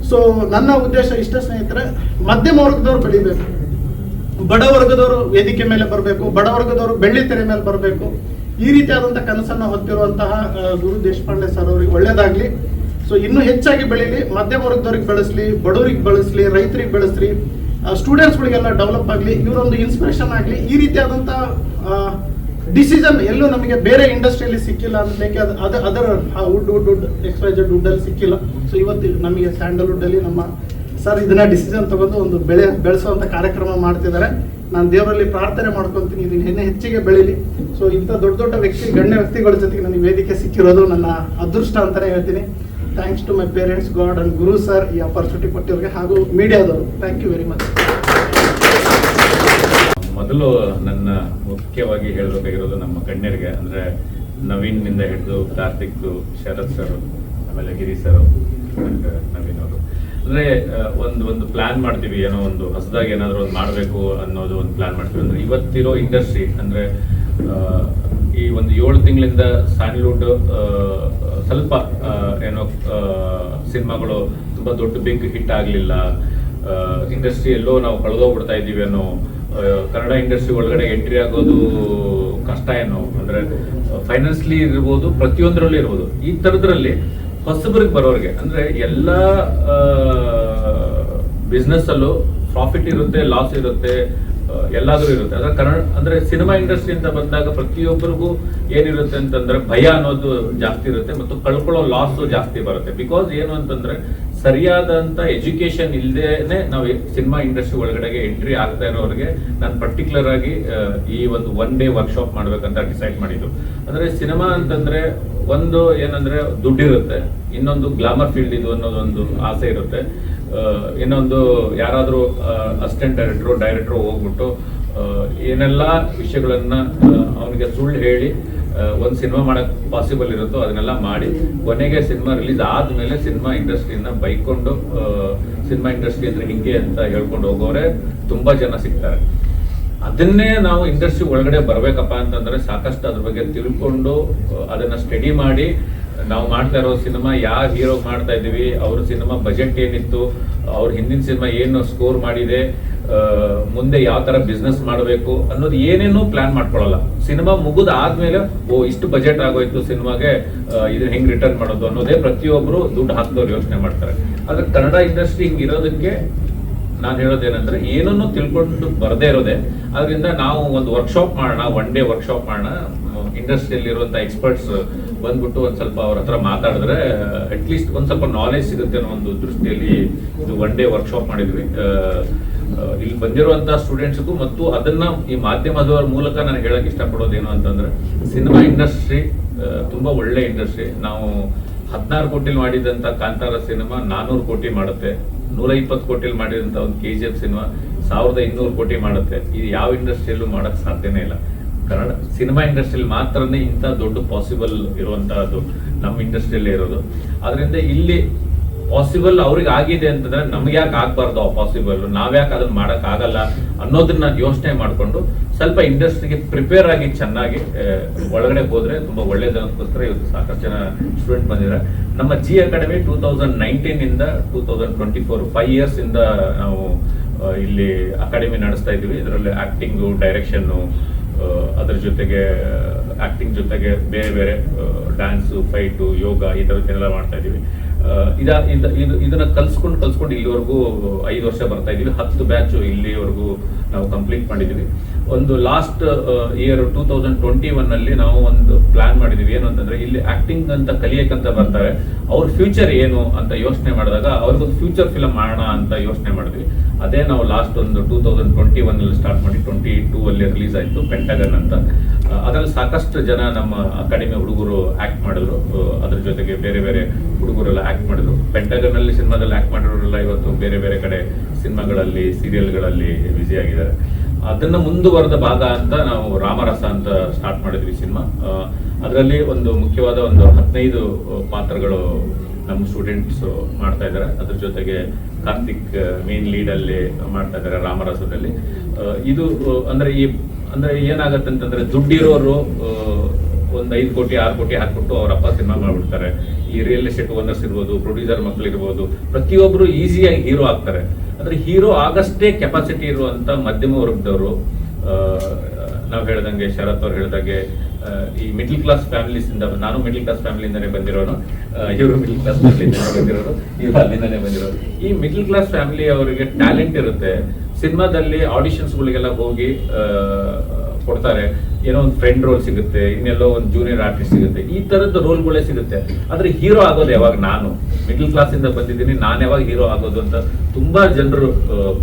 ಸೊ ನನ್ನ ಉದ್ದೇಶ ಇಷ್ಟ ಸ್ನೇಹಿತರೆ, ಮಧ್ಯಮ ವರ್ಗದವ್ರು ಬೆಳಿಬೇಕು. ಬಡ ವರ್ಗದವರು ವೇದಿಕೆ ಮೇಲೆ ಬರಬೇಕು, ಬಡ ವರ್ಗದವರು ಬೆಳ್ಳಿ ತೆರೆ ಮೇಲೆ ಬರಬೇಕು. ಈ ರೀತಿಯಾದಂಥ ಕನಸನ್ನು ಹೊತ್ತಿರುವಂತಹ ಗುರು ದೇಶಪಾಂಡೆ ಸರ್ ಅವರಿಗೆ ಒಳ್ಳೇದಾಗಲಿ. ಸೊ ಇನ್ನೂ ಹೆಚ್ಚಾಗಿ ಬೆಳೀಲಿ, ಮಧ್ಯಮ ವರ್ಗದವ್ರಿಗೆ ಬೆಳೆಸಲಿ, ಬಡವರಿಗೆ ಬಳಸಲಿ, ರೈತರಿಗೆ ಬೆಳೆಸ್ಲಿ ಸ್ಟೂಡೆಂಟ್ಸ್ಗಳಿಗೆಲ್ಲ ಡೆವಲಪ್ ಆಗಲಿ, ಇವರೊಂದು ಇನ್ಸ್ಪಿರೇಷನ್ ಆಗಲಿ, ಈ ರೀತಿಯಾದಂಥ ಡಿಸಿಷನ್ ಎಲ್ಲೂ ನಮಗೆ ಬೇರೆ ಇಂಡಸ್ಟ್ರಿಯಲ್ಲಿ ಸಿಕ್ಕಿಲ್ಲ ಅನ್ಲಿಕ್ಕೆ ಅದು ಅದು, ಅದರ ವುಡ್ ವುಡ್ ವುಡ್ ಎಕ್ಸ್ಪ್ರೈಜೆಡ್ ವುಡ್ಡಲ್ಲಿ ಸಿಕ್ಕಿಲ್ಲ. ಸೊ ಇವತ್ತು ನಮಗೆ ಸ್ಯಾಂಡಲ್ವುಡ್ಡಲ್ಲಿ ನಮ್ಮ ಸರ್ ಇದನ್ನ ಡಿಸಿಷನ್ ತಗೊಂಡು ಒಂದು ಬೆಳೆ, ಬೆಳೆಸುವಂತ ಕಾರ್ಯಕ್ರಮ ಮಾಡ್ತಿದ್ದಾರೆ. ನಾನು ದೇವರಲ್ಲಿ ಪ್ರಾರ್ಥನೆ ಮಾಡ್ಕೊತೀನಿ, ಇದನ್ನ ಇನ್ನೂ ಹೆಚ್ಚಿಗೆ ಬೆಳೀಲಿ. ಸೊ ಇಂಥ ದೊಡ್ಡ ದೊಡ್ಡ ವ್ಯಕ್ತಿ, ಗಣ್ಯ ವ್ಯಕ್ತಿಗಳ ಜೊತೆಗೆ ನನಗೆ ವೇದಿಕೆ ಸಿಕ್ಕಿರೋದು ನನ್ನ ಅದೃಷ್ಟ ಅಂತಾನೆ ಹೇಳ್ತೀನಿ. Thanks to my parents god and Guru sir ಈ ಅಪರ್ಚುನಿಟಿ ಕೊಟ್ಟಿರೋರಿಗೆ ಹಾಗೂ ಮೀಡಿಯಾದವರು. ಥ್ಯಾಂಕ್ ಯು ವೆರಿ ಮಚ್ ಮೊದಲು ನನ್ನ ಮುಖ್ಯವಾಗಿ ಹೇಳಬೇಕಾಗಿರೋದು ನಮ್ಮ ಗಣ್ಯರಿಗೆ, ಅಂದರೆ ನವೀನ್ನಿಂದ ಹಿಡಿದು ಕಾರ್ತಿಕ್ ಶರತ್ ಸರ್, ಆಮೇಲೆ ಗಿರಿ ಸರ್ ನವೀನ್ ಅವರು. ಅಂದರೆ ಒಂದು ಒಂದು ಪ್ಲಾನ್ ಮಾಡ್ತೀವಿ, ಏನೋ ಒಂದು ಹೊಸದಾಗಿ ಏನಾದರೂ ಒಂದು ಮಾಡಬೇಕು ಅನ್ನೋದು ಒಂದು ಪ್ಲಾನ್ ಮಾಡ್ತೀವಿ. ಅಂದರೆ ಇವತ್ತಿರೋ ಇಂಡಸ್ಟ್ರಿ ಅಂದ್ರೆ ಒಂದು ಏಳು ತಿಂಗಳಿಂದ ಸ್ಯಾಂಡ್ಲ್ವುಡ್ ಸ್ವಲ್ಪ ಏನೋ ಸಿನಿಮಾಗಳು ತುಂಬ ದೊಡ್ಡ ಬಿಗ್ ಹಿಟ್ ಆಗಲಿಲ್ಲ. ಇಂಡಸ್ಟ್ರಿ ಎಲ್ಲೋ ನಾವು ಕಳೆದೋಗ್ಬಿಡ್ತಾ ಇದ್ದೀವಿ ಅನ್ನೋ ಕನ್ನಡ ಇಂಡಸ್ಟ್ರಿ ಒಳಗಡೆ ಎಂಟ್ರಿ ಆಗೋದು ಕಷ್ಟ ಏನೋ. ಅಂದರೆ ಫೈನಾನ್ಸ್ಲಿ ಇರ್ಬೋದು, ಪ್ರತಿಯೊಂದರಲ್ಲೂ ಇರ್ಬೋದು. ಈ ಥರದ್ರಲ್ಲಿ ಹೊಸಬ್ರಿಗೆ ಬರೋರಿಗೆ, ಅಂದ್ರೆ ಎಲ್ಲ ಬಿಸ್ನೆಸ್ಸಲ್ಲೂ ಪ್ರಾಫಿಟ್ ಇರುತ್ತೆ ಲಾಸ್ ಇರುತ್ತೆ ಎಲ್ಲಾದ್ರೂ ಇರುತ್ತೆ. ಅದ್ರ ಕನ್ನಡ ಅಂದ್ರೆ ಸಿನಿಮಾ ಇಂಡಸ್ಟ್ರಿ ಅಂತ ಬಂದಾಗ ಪ್ರತಿಯೊಬ್ಬರಿಗೂ ಏನಿರುತ್ತೆ ಅಂತಂದ್ರೆ ಭಯ ಅನ್ನೋದು ಜಾಸ್ತಿ ಇರುತ್ತೆ ಮತ್ತು ಕಳ್ಕೊಳ್ಳೋ ಲಾಸ್ ಜಾಸ್ತಿ ಬರುತ್ತೆ. ಬಿಕಾಸ್ ಏನು ಅಂತಂದ್ರೆ ಸರಿಯಾದಂತ ಎಜುಕೇಶನ್ ಇಲ್ಲದೇನೆ ನಾವು ಸಿನಿಮಾ ಇಂಡಸ್ಟ್ರಿ ಒಳಗಡೆಗೆ ಎಂಟ್ರಿ ಆಗ್ತಾ ಇರೋರಿಗೆ ನಾನು ಪರ್ಟಿಕ್ಯುಲರ್ ಆಗಿ ಈ ಒಂದು ಒನ್ ಡೇ ವರ್ಕ್ಶಾಪ್ ಮಾಡ್ಬೇಕಂತ ಡಿಸೈಡ್ ಮಾಡಿದ್ದು. ಅಂದ್ರೆ ಸಿನಿಮಾ ಅಂತಂದ್ರೆ ಒಂದು ಏನಂದ್ರೆ ದುಡ್ಡಿರುತ್ತೆ. ಇನ್ನೊಂದು ಗ್ಲಾಮರ್ ಫೀಲ್ಡ್ ಇದು ಅನ್ನೋದೊಂದು ಆಸೆ ಇರುತ್ತೆ. ಇನ್ನೊಂದು ಯಾರಾದರೂ ಅಸಿಸ್ಟೆಂಟ್ ಡೈರೆಕ್ಟ್ರು ಡೈರೆಕ್ಟ್ರು ಹೋಗ್ಬಿಟ್ಟು ಏನೆಲ್ಲ ವಿಷಯಗಳನ್ನ ಅವನಿಗೆ ಸುಳ್ಳು ಹೇಳಿ ಒಂದು ಸಿನಿಮಾ ಮಾಡೋಕ್ಕೆ ಪಾಸಿಬಲ್ ಇರುತ್ತೋ ಅದನ್ನೆಲ್ಲ ಮಾಡಿ, ಕೊನೆಗೆ ಸಿನಿಮಾ ರಿಲೀಸ್ ಆದಮೇಲೆ ಸಿನಿಮಾ ಇಂಡಸ್ಟ್ರಿನ ಬೈಕೊಂಡು ಸಿನಿಮಾ ಇಂಡಸ್ಟ್ರಿ ಅಂದರೆ ಹಿಂಗೆ ಅಂತ ಹೇಳ್ಕೊಂಡು ಹೋಗೋರೆ, ತುಂಬಾ ಜನ ಸಿಗ್ತಾರೆ. ಅದನ್ನೇ ನಾವು ಇಂಡಸ್ಟ್ರಿ ಒಳಗಡೆ ಬರಬೇಕಪ್ಪ ಅಂತಂದ್ರೆ ಸಾಕಷ್ಟು ಅದ್ರ ಬಗ್ಗೆ ತಿಳ್ಕೊಂಡು ಅದನ್ನ ಸ್ಟಡಿ ಮಾಡಿ ನಾವು ಮಾಡ್ತಾ ಇರೋ ಸಿನಿಮಾ ಯಾವ ಹೀರೋ ಮಾಡ್ತಾ ಇದೀವಿ ಅವ್ರ ಸಿನಿಮಾ ಬಜೆಟ್ ಏನಿತ್ತು, ಅವ್ರ ಹಿಂದಿನ ಸಿನಿಮಾ ಏನು ಸ್ಕೋರ್ ಮಾಡಿದೆ ಮುಂದೆ ಯಾವ ತರ ಬಿಸ್ನೆಸ್ ಮಾಡಬೇಕು ಅನ್ನೋದು ಏನೇನೂ ಪ್ಲಾನ್ ಮಾಡ್ಕೊಳ್ಳಲ್ಲ ಸಿನಿಮಾ ಮುಗಿದ ಆದ್ಮೇಲೆ, ಓ, ಇಷ್ಟು ಬಜೆಟ್ ಆಗೋಯ್ತು ಸಿನಿಮಾಗೆ ಇದನ್ನ ಹೆಂಗ್ ರಿಟರ್ನ್ ಮಾಡೋದು ಅನ್ನೋದೇ ಪ್ರತಿಯೊಬ್ರು ದುಡ್ಡು ಹಾಕಿದವ್ರು ಯೋಚನೆ ಮಾಡ್ತಾರೆ. ಆದ್ರೆ ಕನ್ನಡ ಇಂಡಸ್ಟ್ರಿ ಹಿಂಗೆ ಇರೋದಕ್ಕೆ ನಾನು ಹೇಳೋದೇನಂದ್ರೆ ಏನನ್ನು ತಿಳ್ಕೊಂಡು ಬರದೇ ಇರೋದೆ. ಅದರಿಂದ ನಾವು ಒಂದು ವರ್ಕ್ಶಾಪ್ ಮಾಡೋಣ ಒನ್ ಡೇ ವರ್ಕ್ಶಾಪ್ ಮಾಡೋಣ. ಇಂಡಸ್ಟ್ರಿಯಲ್ಲಿ ಇರುವಂತ ಎಕ್ಸ್ಪರ್ಟ್ಸ್ ಬಂದ್ಬಿಟ್ಟು ಒಂದು ಸ್ವಲ್ಪ ಅವ್ರ ಹತ್ರ ಮಾತಾಡಿದ್ರೆ ಅಟ್ಲೀಸ್ಟ್ ಒಂದು ಸ್ವಲ್ಪ ನಾಲೆಜ್ ಸಿಗುತ್ತೆ ಅನ್ನೋ ಒಂದು ದೃಷ್ಟಿಯಲ್ಲಿ ಇದು ಒನ್ ಡೇ ವರ್ಕ್ಶಾಪ್ ಮಾಡಿದ್ವಿ. ಇಲ್ಲಿ ಬಂದಿರುವಂತಹ ಸ್ಟೂಡೆಂಟ್ಸ್ಗೂ ಮತ್ತು ಅದನ್ನ ಈ ಮಾಧ್ಯಮದವರ ಮೂಲಕ ನಾನು ಹೇಳಕ್ ಇಷ್ಟಪಡೋದೇನು ಅಂತಂದ್ರೆ ಸಿನಿಮಾ ಇಂಡಸ್ಟ್ರಿ ತುಂಬಾ ಒಳ್ಳೆ ಇಂಡಸ್ಟ್ರಿ ನಾವು ಹದಿನಾರು ಕೋಟಿಲಿ ಮಾಡಿದಂತ ಕಾಂತಾರ ಸಿನಿಮಾ ನಾನೂರು ಕೋಟಿ ಮಾಡುತ್ತೆ. ನೂರ ಇಪ್ಪತ್ತು ಕೋಟಿಲಿ ಮಾಡಿದಂತ ಒಂದು ಕೆ ಜಿ ಎಫ್ ಸಿನಿಮಾ ಸಾವಿರದ ಇನ್ನೂರು ಕೋಟಿ ಮಾಡುತ್ತೆ. ಇದು ಯಾವ ಇಂಡಸ್ಟ್ರಿಯಲ್ಲೂ ಮಾಡಕ್ ಸಾಧ್ಯನೇ ಇಲ್ಲ. ಕನ್ನಡ ಸಿನಿಮಾ ಇಂಡಸ್ಟ್ರಿಯಲ್ಲಿ ಮಾತ್ರನೇ ಇಂಥ ದೊಡ್ಡ ಪಾಸಿಬಲ್ ಇರುವಂತಹದ್ದು ನಮ್ಮ ಇಂಡಸ್ಟ್ರಿಯಲ್ಲೇ ಇರೋದು. ಅದರಿಂದ ಇಲ್ಲಿ ಪಾಸಿಬಲ್ ಅವ್ರಿಗೆ ಆಗಿದೆ ಅಂತಂದ್ರೆ ನಮ್ಗೆ ಯಾಕೆ ಆಗ್ಬಾರ್ದು ಆ ಪಾಸಿಬಲ್ ನಾವ್ಯಾಕೆ ಅದನ್ನ ಮಾಡಕ್ ಆಗಲ್ಲ ಅನ್ನೋದನ್ನ ಯೋಚನೆ ಮಾಡ್ಕೊಂಡು ಸ್ವಲ್ಪ ಇಂಡಸ್ಟ್ರಿಗೆ ಪ್ರಿಪೇರ್ ಆಗಿ ಚೆನ್ನಾಗಿ ಒಳಗಡೆ ಹೋದ್ರೆ ತುಂಬಾ ಒಳ್ಳೇದಕ್ಕೋಸ್ಕರ ಇವತ್ತು ಸಾಕಷ್ಟು ಜನ ಸ್ಟೂಡೆಂಟ್ ಬಂದಿದ್ದಾರೆ. ನಮ್ಮ G academy two thousand nineteen ಇಂದ two thousand twenty four five years ಇಂದ ನಾವು ಇಲ್ಲಿ ಅಕಾಡೆಮಿ ನಡೆಸ್ತಾ ಇದ್ದೀವಿ. ಇದರಲ್ಲಿ ಆಕ್ಟಿಂಗು ಡೈರೆಕ್ಷನ್ನು ಅದ್ರ ಜೊತೆಗೆ ಆಕ್ಟಿಂಗ್ ಜೊತೆಗೆ ಬೇರೆ ಬೇರೆ ಡ್ಯಾನ್ಸು ಫೈಟು ಯೋಗ ಈ ಥರದ್ದೆಲ್ಲ ಮಾಡ್ತಾ ಇದೀವಿ ಆ, ಇದ, ಇದ- ಇದು, ಇದನ್ನ ಕಲ್ಸ್ಕೊಂಡು ಕಲ್ಸ್ಕೊಂಡು ಇಲ್ಲಿವರೆಗೂ ಐದು ವರ್ಷ ಬರ್ತಾ ಇದೀವಿ. ಹತ್ತು ಬ್ಯಾಚ್ ಇಲ್ಲಿವರೆಗೂ ನಾವು ಕಂಪ್ಲೀಟ್ ಮಾಡಿದೀವಿ. ಒಂದು last year two thousand twenty one ಅಲ್ಲಿ ನಾವು ಒಂದು ಪ್ಲಾನ್ ಮಾಡಿದೀವಿ. ಏನು ಅಂತಂದ್ರೆ, ಇಲ್ಲಿ ಆಕ್ಟಿಂಗ್ ಅಂತ ಕಲಿಯಕ್ಕಂತ ಬರ್ತಾರೆ. ಅವ್ರ ಫ್ಯೂಚರ್ ಏನು ಅಂತ ಯೋಚನೆ ಮಾಡಿದಾಗ ಅವ್ರಿಗೊಂದು ಫ್ಯೂಚರ್ ಫಿಲಮ್ ಮಾಡೋಣ ಅಂತ ಯೋಚನೆ ಮಾಡಿದ್ವಿ. ಅದೇ ನಾವು ಲಾಸ್ಟ್ ಒಂದು ಟೂ ತೌಸಂಡ್ ಟ್ವೆಂಟಿ ಒನ್ ಅಲ್ಲಿ ಸ್ಟಾರ್ಟ್ ಮಾಡಿ ಟ್ವೆಂಟಿ ಟೂ ಅಲ್ಲಿ ರಿಲೀಸ್ ಆಯಿತು. ಪೆಂಟಗನ್ ಅಂತ. ಅದರಲ್ಲಿ ಸಾಕಷ್ಟು ಜನ ನಮ್ಮ ಅಕಾಡೆಮಿ ಹುಡುಗರು ಆಕ್ಟ್ ಮಾಡಿದ್ರು. ಅದ್ರ ಜೊತೆಗೆ ಬೇರೆ ಬೇರೆ ಹುಡುಗರೆಲ್ಲ ಆಕ್ಟ್ ಮಾಡಿದ್ರು. ಪೆಂಟಗನ್ ಅಲ್ಲಿ ಸಿನಿಮಾದಲ್ಲಿ ಆಕ್ಟ್ ಮಾಡಿರೋರೆಲ್ಲ ಇವತ್ತು ಬೇರೆ ಬೇರೆ ಕಡೆ ಸಿನಿಮಾಗಳಲ್ಲಿ ಸೀರಿಯಲ್ಗಳಲ್ಲಿ ಆಗಿದ್ದಾರೆ ಅದನ್ನ ಮುಂದುವರೆದ ಭಾಗ ಅಂತ ನಾವು ರಾಮರಸ ಅಂತ ಸ್ಟಾರ್ಟ್ ಮಾಡಿದ್ವಿ ಸಿನಿಮಾ ಅದರಲ್ಲಿ ಒಂದು ಮುಖ್ಯವಾದ ಒಂದು ಹದಿನೈದು ಪಾತ್ರಗಳು ನಮ್ಮ ಸ್ಟೂಡೆಂಟ್ಸ್ ಮಾಡ್ತಾ ಇದ್ದಾರೆ. ಅದ್ರ ಜೊತೆಗೆ ಕಾರ್ತಿಕ್ ಮೇನ್ ಅಲ್ಲಿ ಮಾಡ್ತಾ ಇದ್ದಾರೆ ರಾಮರಸದಲ್ಲಿ. ಇದು ಅಂದ್ರೆ ಈ ಅಂದ್ರೆ ಏನಾಗತ್ತೆ ಅಂತಂದ್ರೆ ದುಡ್ಡಿರೋರು ಒಂದ್ ಐದು ಕೋಟಿ, ಆರು ಕೋಟಿ ಹಾಕ್ಬಿಟ್ಟು ಅವ್ರ ಅಪ್ಪ ಸಿನಿಮಾ ಮಾಡ್ಬಿಡ್ತಾರೆ. ಈ ರಿಯಲ್ ಎಸ್ಟೇಟ್ ಓನರ್ಸ್ ಇರ್ಬೋದು ಪ್ರೊಡ್ಯೂಸರ್ ಮಕ್ಳು ಇರ್ಬೋದು, ಪ್ರತಿಯೊಬ್ರು ಈಸಿಯಾಗಿ ಹೀರೋ ಆಗ್ತಾರೆ. ಅಂದ್ರೆ ಹೀರೋ ಆಗಷ್ಟೇ ಕೆಪಾಸಿಟಿ ಇರುವಂತ ಮಧ್ಯಮ ವರ್ಗದವರು ನಾವು ಹೇಳ್ದಂಗೆ ಶರತ್ ಅವ್ರು ಹೇಳ್ದಂಗೆ ಈ ಮಿಡ್ಲ್ ಕ್ಲಾಸ್ ಫ್ಯಾಮಿಲೀಸ್ ಇಂದ, ನಾನು ಮಿಡ್ಲ್ ಕ್ಲಾಸ್ ಫ್ಯಾಮಿಲಿಯಿಂದನೇ ಬಂದಿರೋನು ಇವರು ಮಿಡ್ಲ್ ಕ್ಲಾಸ್ ಫ್ಯಾಮಿಲಿಯಿಂದನೇ ಬಂದಿರೋರು, ಇವರು ಅಲ್ಲಿಂದನೇ ಬಂದಿರೋರು. ಈ ಮಿಡ್ಲ್ ಕ್ಲಾಸ್ ಫ್ಯಾಮಿಲಿ ಅವರಿಗೆ ಟ್ಯಾಲೆಂಟ್ ಇರುತ್ತೆ. ಸಿನಿಮಾದಲ್ಲಿ ಆಡಿಷನ್ಸ್ ಗಳಿಗೆಲ್ಲ ಹೋಗಿ ಕೊಡ್ತಾರೆ. ಏನೋ ಒಂದು ಫ್ರೆಂಡ್ ರೋಲ್ ಸಿಗುತ್ತೆ ಇನ್ನೆಲ್ಲೋ ಒಂದು ಜೂನಿಯರ್ ಆರ್ಟಿಸ್ಟ್ ಸಿಗುತ್ತೆ ಈ ತರದ ರೋಲ್ಗಳೇ ಸಿಗುತ್ತೆ. ಆದ್ರೆ ಹೀರೋ ಆಗೋದು ಯಾವಾಗ ನಾನು? ಮಿಡ್ಲ್ ಕ್ಲಾಸ್ ಇಂದ ಬಂದಿದ್ದೀನಿ ನಾನು ಯಾವಾಗ ಹೀರೋ ಆಗೋದು ಅಂತ ತುಂಬಾ ಜನರು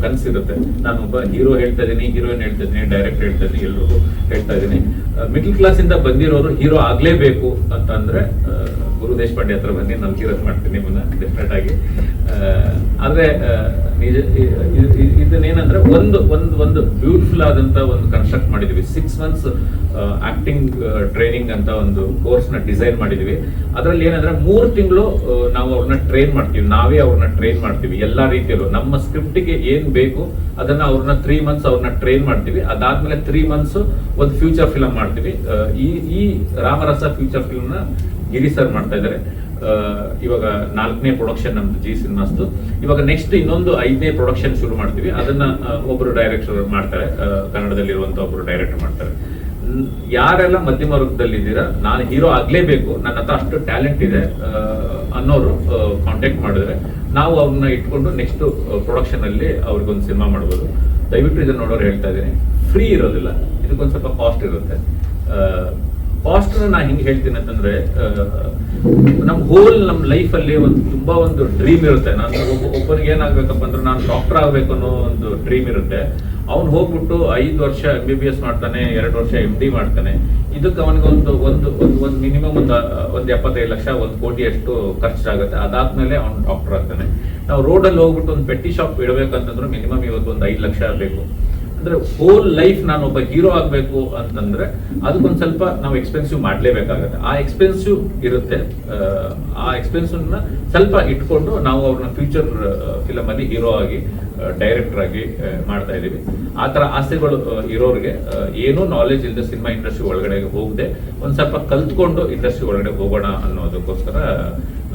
ಕನಸಿರುತ್ತೆ. ನಾನು ಒಬ್ಬ ಹೀರೋ ಹೇಳ್ತಾ ಇದ್ದೀನಿ ಹೀರೋಯಿನ್ ಹೇಳ್ತಾ ಇದ್ದೀನಿ ಡೈರೆಕ್ಟ್ ಹೇಳ್ತಾ ಇದ್ದೀನಿ ಎಲ್ರಿಗೂ ಹೇಳ್ತಾ ಇದ್ದೀನಿ. ಮಿಡ್ಲ್ ಕ್ಲಾಸ್ ಇಂದ ಬಂದಿರೋರು ಹೀರೋ ಆಗ್ಲೇಬೇಕು ಅಂತ ಅಂದ್ರೆ ಆ, ಗುರು ದೇಶಪಾಂಡೆ ಹತ್ರ ಬನ್ನಿ ನಾನು ಹೀರೋ ಮಾಡ್ತೀನಿ ನಿಮ್ಮನ್ನ ಡೆಫಿನೆಟ್ ಆಗಿ. ಆದ್ರೆ ನಿಜ ಇದನ್ನೇನಂದ್ರೆ ಒಂದು ಒಂದು ಒಂದು ಬ್ಯೂಟಿಫುಲ್ ಆದಂತ ಒಂದು ಕನ್ಸ್ಟ್ರಕ್ಟ್ ಮಾಡಿದೀವಿ. ಸಿಕ್ಸ್ ಮಂತ್ಸ್ ಆಕ್ಟಿಂಗ್ ಟ್ರೈನಿಂಗ್ ಅಂತ ಒಂದು ಕೋರ್ಸ್ನ ಡಿಸೈನ್ ಮಾಡಿದೀವಿ. ಅದರಲ್ಲಿ ಏನಂದ್ರೆ ಮೂರು ತಿಂಗಳು ನಾವು ಅವ್ರನ್ನ ಟ್ರೈನ್ ಮಾಡ್ತೀವಿ. ನಾವೇ ಅವ್ರನ್ನ ಟ್ರೈನ್ ಮಾಡ್ತೀವಿ, ಎಲ್ಲಾ ರೀತಿಯಲ್ಲೂ. ನಮ್ಮ ಸ್ಕ್ರಿಪ್ಟಿಗೆ ಏನು ಬೇಕು, ಅದನ್ನ ಅವ್ರನ್ನ ತ್ರೀ ಮಂತ್ಸ್ ಅವ್ರನ್ನ ಟ್ರೈನ್ ಮಾಡ್ತೀವಿ. ಅದಾದ್ಮೇಲೆ ತ್ರೀ ಮಂತ್ಸ್ ಒಂದು ಫ್ಯೂಚರ್ ಫಿಲಮ್ ಮಾಡ್ತೀವಿ. ಈ ಈ ರಾಮರಸ ಫ್ಯೂಚರ್ ಫಿಲ್ಮ್ನ ಗಿರಿ ಸರ್ ಮಾಡ್ತಾ ಇದ್ದಾರೆ ಇವಾಗ ನಾಲ್ಕನೇ ಪ್ರೊಡಕ್ಷನ್ ನಮ್ದು ಜಿ ಸಿನಿಮಾಸ್ದು. ಇವಾಗ ನೆಕ್ಸ್ಟ್ ಇನ್ನೊಂದು ಐದನೇ ಪ್ರೊಡಕ್ಷನ್ ಶುರು ಮಾಡ್ತೀವಿ. ಅದನ್ನ ಒಬ್ಬರು ಡೈರೆಕ್ಟರ್ ಮಾಡ್ತಾರೆ. ಕನ್ನಡದಲ್ಲಿರುವಂತ ಒಬ್ರು ಡೈರೆಕ್ಟರ್ ಮಾಡ್ತಾರೆ. ಯಾರೆಲ್ಲ ಮಧ್ಯಮ ವರ್ಗದಲ್ಲಿ ಇದ್ದೀರಾ ನಾನು ಹೀರೋ ಆಗ್ಲೇಬೇಕು, ನನ್ನ ಹತ್ರ ಅಷ್ಟು ಟ್ಯಾಲೆಂಟ್ ಇದೆ ಅನ್ನೋರು ಕಾಂಟ್ಯಾಕ್ಟ್ ಮಾಡಿದ್ರೆ, ನಾವು ಅವ್ರನ್ನ ಇಟ್ಕೊಂಡು ನೆಕ್ಸ್ಟ್ ಪ್ರೊಡಕ್ಷನ್ ಅಲ್ಲಿ ಅವ್ರಿಗೊಂದು ಸಿನಿಮಾ ಮಾಡ್ಬೋದು. ದಯವಿಟ್ಟು ಇದನ್ನ ನೋಡೋರು ಹೇಳ್ತಾ ಇದ್ದೀನಿ. ಫ್ರೀ ಇರೋದಿಲ್ಲ. ಇದಕ್ಕೊಂದು ಸ್ವಲ್ಪ ಕಾಸ್ಟ್ ಇರುತ್ತೆ. ಕಾಸ್ಟ್ ನಾ ಹಿಂಗೆ ಹೇಳ್ತೀನಿ ಅಂತಂದ್ರೆ ನಮ್ಮ ನಮ್ ಹೋಲ್ ನಮ್ ಲೈಫ್ ಅಲ್ಲಿ ಒಂದು ತುಂಬಾ ಒಂದು ಡ್ರೀಮ್ ಇರುತ್ತೆ. ನಾನು ಒಬ್ಬ ಒಬ್ಬರಿಗೆ ಏನಾಗಬೇಕಪ್ಪ ಅಂದ್ರೆ ನಾನು ಡಾಕ್ಟರ್ ಆಗ್ಬೇಕು ಅನ್ನೋ ಒಂದು ಡ್ರೀಮ್ ಇರುತ್ತೆ. ಅವ್ನು ಹೋಗ್ಬಿಟ್ಟು ಐದು ವರ್ಷ ಎಂ ಬಿ ಬಿ ಎಸ್ ಮಾಡ್ತಾನೆ, ಎರಡು ವರ್ಷ ಎಂ ಡಿ ಮಾಡ್ತಾನೆ. ಇದಕ್ಕೆ ಅವನಿಗೆ ಒಂದು ಒಂದು ಒಂದು ಒಂದು ಮಿನಿಮಮ್ ಒಂದು ಒಂದು ಎಪ್ಪತ್ತೈದು ಲಕ್ಷ, ಒಂದು ಕೋಟಿ ಅಷ್ಟು ಖರ್ಚಾಗುತ್ತೆ. ಅದಾದ್ಮೇಲೆ ಅವ್ನು ಡಾಕ್ಟರ್ ಆಗ್ತಾನೆ. ನಾವು ರೋಡಲ್ಲಿ ಹೋಗ್ಬಿಟ್ಟು ಒಂದು ಪೆಟ್ಟಿ ಶಾಪ್ ಇಡಬೇಕಂತಂದ್ರೆ ಮಿನಿಮಮ್ ಇವತ್ತು ಒಂದು ಐದು ಲಕ್ಷ ಬೇಕು. ಅಂದ್ರೆ ಹೋಲ್ ಲೈಫ್ ನಾನು ಒಬ್ಬ ಹೀರೋ ಆಗ್ಬೇಕು ಅಂತಂದ್ರೆ ಅದಕ್ಕೊಂದ್ ಸ್ವಲ್ಪ ನಾವು ಎಕ್ಸ್ಪೆನ್ಸಿವ್ ಮಾಡ್ಲೇಬೇಕಾಗತ್ತೆ. ಆ ಎಕ್ಸ್ಪೆನ್ಸಿವ್ ಇರುತ್ತೆ. ಆ, ಆ ಎಕ್ಸ್ಪೆನ್ಸಿವ್ನ ಸ್ವಲ್ಪ ಇಟ್ಕೊಂಡು ನಾವು ಅವ್ರನ್ನ ಫ್ಯೂಚರ್ ಫಿಲಮ್ ಅಲ್ಲಿ ಹೀರೋ ಆಗಿ ಡೈರೆಕ್ಟರ್ ಆಗಿ ಮಾಡ್ತಾ ಇದೀವಿ ಆ ತರ ಆಸೆಗಳು ಇರೋರಿಗೆ ಏನೂ ನಾಲೆಜ್ ಇಲ್ಲದೆ ಸಿನಿಮಾ ಇಂಡಸ್ಟ್ರಿ ಒಳಗಡೆ ಹೋಗದೆ ಒಂದ್ ಸ್ವಲ್ಪ ಕಲ್ತ್ಕೊಂಡು ಇಂಡಸ್ಟ್ರಿ ಒಳಗಡೆ ಹೋಗೋಣ ಅನ್ನೋದಕ್ಕೋಸ್ಕರ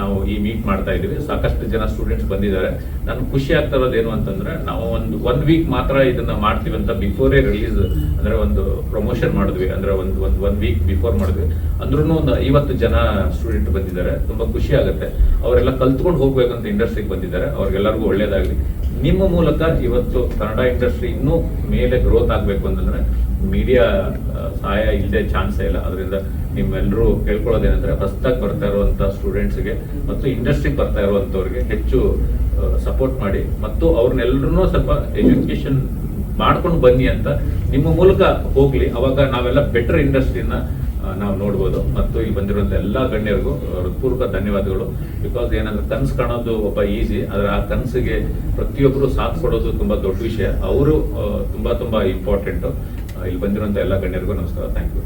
ನಾವು ಈ ಮೀಟ್ ಮಾಡ್ತಾ ಇದೀವಿ ಸಾಕಷ್ಟು ಜನ ಸ್ಟೂಡೆಂಟ್ಸ್ ಬಂದಿದ್ದಾರೆ. ನಾನು ಖುಷಿ ಆಗ್ತಾ ಇರೋದೇನು ಅಂತಂದ್ರೆ, ನಾವು ಒಂದು ಒನ್ ವೀಕ್ ಮಾತ್ರ ಇದನ್ನ ಮಾಡ್ತೀವಿ ಅಂತ ಬಿಫೋರೇ ರಿಲೀಸ್ ಅಂದ್ರೆ ಒಂದು ಪ್ರಮೋಷನ್ ಮಾಡಿದ್ವಿ. ಅಂದ್ರೆ ಒಂದು ಒಂದು ಒನ್ ವೀಕ್ ಬಿಫೋರ್ ಮಾಡಿದ್ವಿ. ಅಂದ್ರೂ ಒಂದು ಐವತ್ತು ಜನ ಸ್ಟೂಡೆಂಟ್ ಬಂದಿದ್ದಾರೆ. ತುಂಬಾ ಖುಷಿ ಆಗುತ್ತೆ. ಅವರೆಲ್ಲ ಕಲ್ತ್ಕೊಂಡು ಹೋಗ್ಬೇಕಂತ ಇಂಡಸ್ಟ್ರಿಗೆ ಬಂದಿದ್ದಾರೆ. ಅವ್ರಿಗೆಲ್ಲರಿಗೂ ಒಳ್ಳೇದಾಗ್ಲಿ. ನಿಮ್ಮ ಮೂಲಕ ಇವತ್ತು ಕನ್ನಡ ಇಂಡಸ್ಟ್ರಿ ಇನ್ನೂ ಮೇಲೆ ಗ್ರೋತ್ ಆಗ್ಬೇಕು ಅಂತಂದ್ರೆ ಮೀಡಿಯಾ ಸಹಾಯ ಇಲ್ಲದೆ ಚಾನ್ಸೇ ಇಲ್ಲ. ಅದರಿಂದ ನಿಮ್ಮೆಲ್ಲರೂ ಕೇಳ್ಕೊಳ್ಳೋದೇನೆಂದ್ರೆ ಹೊಸದಾಗಿ ಬರ್ತಾ ಇರುವಂತ ಸ್ಟೂಡೆಂಟ್ಸ್ಗೆ ಮತ್ತು ಇಂಡಸ್ಟ್ರಿಗೆ ಬರ್ತಾ ಇರುವಂತವ್ರಿಗೆ ಹೆಚ್ಚು ಸಪೋರ್ಟ್ ಮಾಡಿ. ಮತ್ತು ಅವ್ರನ್ನೆಲ್ಲರೂ ಸ್ವಲ್ಪ ಎಜುಕೇಶನ್ ಮಾಡ್ಕೊಂಡು ಬನ್ನಿ ಅಂತ ನಿಮ್ಮ ಮೂಲಕ ಹೋಗ್ಲಿ. ಅವಾಗ ನಾವೆಲ್ಲ ಬೆಟರ್ ಇಂಡಸ್ಟ್ರಿನ ನಾವು ನೋಡ್ಬೋದು. ಮತ್ತು ಇಲ್ಲಿ ಬಂದಿರುವಂತ ಎಲ್ಲಾ ಗಣ್ಯರಿಗೂ ಹೃತ್ಪೂರ್ವಕ ಧನ್ಯವಾದಗಳು. ಬಿಕಾಸ್ ಏನಂದ್ರೆ ಕನ್ಸ್ ಕಾಣೋದು ಒಬ್ಬ ಈಸಿ ಆದ್ರೆ ಆ ಕನಸಿಗೆ ಪ್ರತಿಯೊಬ್ಬರು ಸಾಥ್ ಕೊಡೋದು ತುಂಬಾ ದೊಡ್ಡ ವಿಷಯ. ಅವರು ತುಂಬಾ ತುಂಬಾ ಇಂಪಾರ್ಟೆಂಟ್ ಇಲ್ಲಿ ಬಂದಿರುವಂತ ಎಲ್ಲಾ ಗಣ್ಯರಿಗೂ ನಮಸ್ಕಾರ. Thank you